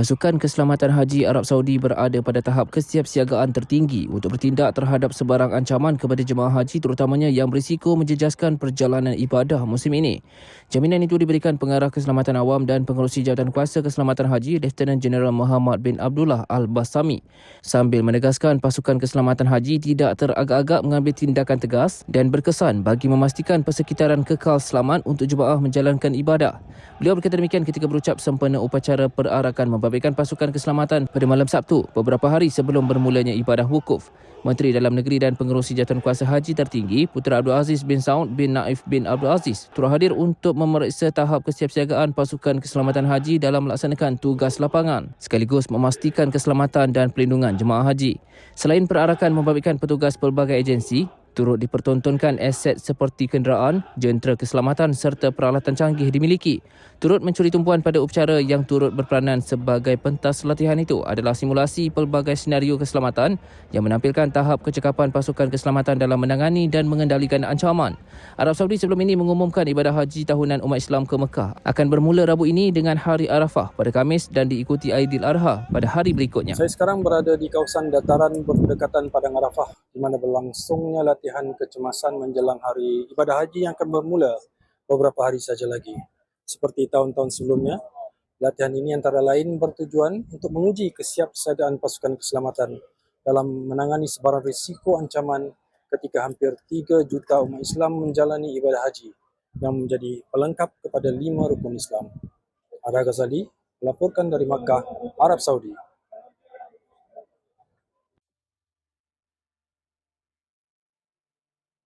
Pasukan Keselamatan Haji Arab Saudi berada pada tahap kesiapsiagaan tertinggi untuk bertindak terhadap sebarang ancaman kepada jemaah haji terutamanya yang berisiko menjejaskan perjalanan ibadah musim ini. Jaminan itu diberikan Pengarah Keselamatan Awam dan Pengerusi Jawatan Kuasa Keselamatan Haji Lieutenant General Muhammad bin Abdullah Al-Basami sambil menegaskan pasukan keselamatan haji tidak teragak-agak mengambil tindakan tegas dan berkesan bagi memastikan persekitaran kekal selamat untuk jemaah menjalankan ibadah. Beliau berkata demikian ketika berucap sempena upacara perarakan membabitkan pasukan keselamatan pada malam Sabtu beberapa hari sebelum bermulanya ibadah wukuf. Menteri Dalam Negeri dan Pengerusi Jatuhan Kuasa Haji tertinggi Putera Abdul Aziz bin Saud bin Naif bin Abdul Aziz turut hadir untuk memeriksa tahap kesiapsiagaan pasukan keselamatan haji dalam melaksanakan tugas lapangan sekaligus memastikan keselamatan dan pelindungan jemaah haji. Selain perarakan membabitkan petugas pelbagai agensi, turut dipertontonkan aset seperti kenderaan, jentera keselamatan serta peralatan canggih dimiliki. Turut mencuri tumpuan pada upacara yang turut berperanan sebagai pentas latihan itu adalah simulasi pelbagai senario keselamatan yang menampilkan tahap kecekapan pasukan keselamatan dalam menangani dan mengendalikan ancaman. Arab Saudi sebelum ini mengumumkan ibadah haji tahunan umat Islam ke Mekah akan bermula Rabu ini dengan Hari Arafah pada Kamis dan diikuti Aidil Adha pada hari berikutnya. Saya sekarang berada di kawasan dataran berdekatan Padang Arafah di mana berlangsungnya latihan kecemasan menjelang hari ibadah haji yang akan bermula beberapa hari saja lagi. Seperti tahun-tahun sebelumnya, latihan ini antara lain bertujuan untuk menguji kesiapsiagaan pasukan keselamatan dalam menangani sebarang risiko ancaman ketika hampir 3 juta umat Islam menjalani ibadah haji yang menjadi pelengkap kepada lima rukun Islam. Ada Ghazali melaporkan dari Makkah, Arab Saudi.